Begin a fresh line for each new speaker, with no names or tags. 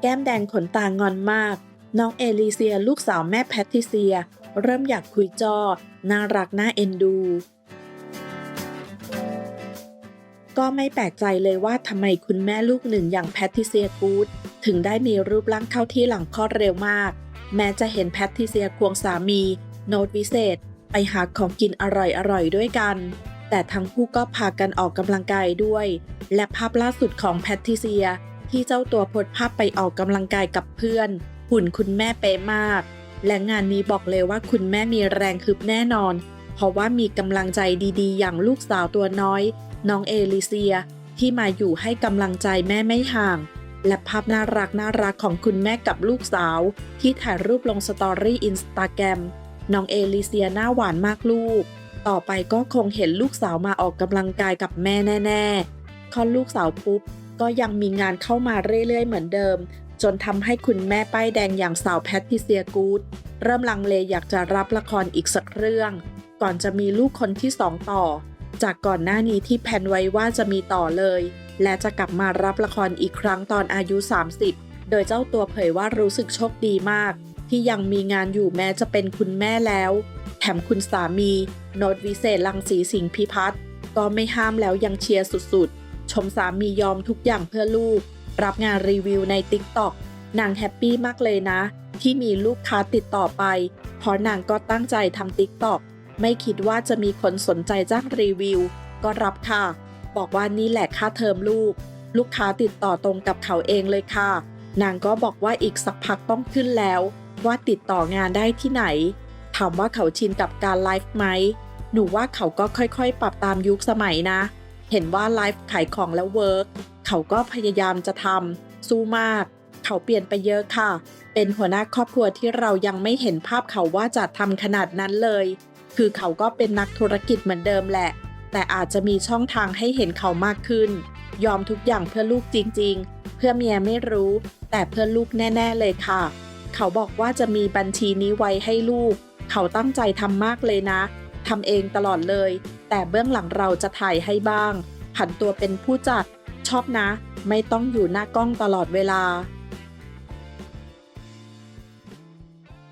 แก้มแดงขนตางอนมาก น้องเอลิเซียลูกสาวแม่แพทริเซีย เริ่มอยากคุยจอ น่ารักน่าเอ็นดู ก็ไม่แปลกใจเลยว่าทำไมคุณแม่ลูกหนึ่งอย่างแพทริเซียกูดถึงได้มีรูปร่างเข้าที่หลังคลอดเร็วมาก แม้จะเห็นแพทริเซียควงสามี โน้ตวิเศษ ไปหาของกินอร่อยๆด้วยกัน แต่ทั้งคู่ก็พากันออกกำลังกายด้วย และภาพล่าสุดของแพทริเซีย ที่เจ้าตัวโพสภาพไปออกกำลังกายกับเพื่อน หุ่นคุณแม่เป๊ะมาก และงานนี้บอกเลยว่าคุณแม่มีแรงคึบแน่นอน เพราะว่ามีกำลังใจดีๆ อย่างลูกสาวตัวน้อย น้องเอลิเซีย ที่มาอยู่ให้กำลังใจแม่ไม่ห่าง และภาพน่ารักน่ารักของคุณแม่กับลูกสาว ที่ถ่ายรูปลงสตอรี่อินสตาแกรมน้องเอลิเซียหน้าหวานมากลูก ต่อไปก็คงเห็นลูกสาวมาออกกำลังกายกับแม่แน่ๆคลอดลูกสาวปุ๊บก็ยังมีงานเข้ามาเรื่อยๆเหมือนเดิม จนทำให้คุณแม่ป้ายแดงอย่างสาวแพทริเซียกูดเริ่มลังเลอยากจะรับละครอีกสักเรื่อง ก่อนจะมีลูกคนที่สองต่อ จากก่อนหน้านี้ที่แพนไว้ว่าจะมีต่อเลย และจะกลับมารับละครอีกครั้งตอนอายุ 30 โดยเจ้าตัวเผยว่ารู้สึกโชคดีมาก ที่ยังมีงานอยู่แม้จะเป็นคุณแม่แล้ว มคุณสามี โนตวิเศษลังสีสิงพิพัฒน์ก็ไม่ห้ามแล้วยังเชียร์สุดๆ ชมสามียอมทุกอย่างเพื่อลูก รับงานรีวิวใน t ิ k t o k นางแฮปปี้มากเลยนะ ที่มีลูกค้าติดต่อไป เพราะนางก็ตั้งใจทำ t ิ k t o k ไม่คิดว่าจะมีคนสนใจจ้างรีวิว ก็รับค่ะ บอกว่านี่แหละค่าเทอมลูก ลูกค้าติดต่อตรงกับเขาเองเลยค่ะ นางก็บอกว่าอีกสักพักต้องขึ้นแล้ว ว่าติดต่องานได้ที่ไหน ถามว่าเขาชินกับการไลฟ์ไหม หนูว่าเขาก็ค่อยๆ ปรับตามยุคสมัยนะ เห็นว่าไลฟ์ขายของแล้วเวิร์กเขาก็พยายามจะทำสู้มาก เขาเปลี่ยนไปเยอะค่ะ เป็นหัวหน้าครอบครัวที่เรายังไม่เห็นภาพเขาว่าจะทำขนาดนั้นเลย คือเขาก็เป็นนักธุรกิจเหมือนเดิมแหละ แต่อาจจะมีช่องทางให้เห็นเขามากขึ้น ยอมทุกอย่างเพื่อลูกจริงๆ เพื่อเมียไม่รู้ แต่เพื่อลูกแน่ ๆ เลยค่ะเขาบอกว่าจะมีบัญชีนี้ไว้ให้ลูก เขาตั้งใจทำมากเลยนะทำเองตลอดเลย แต่เบื้องหลังเราจะถ่ายให้บ้าง ผันตัวเป็นผู้จัด ชอบนะ ไม่ต้องอยู่หน้ากล้องตลอดเวลา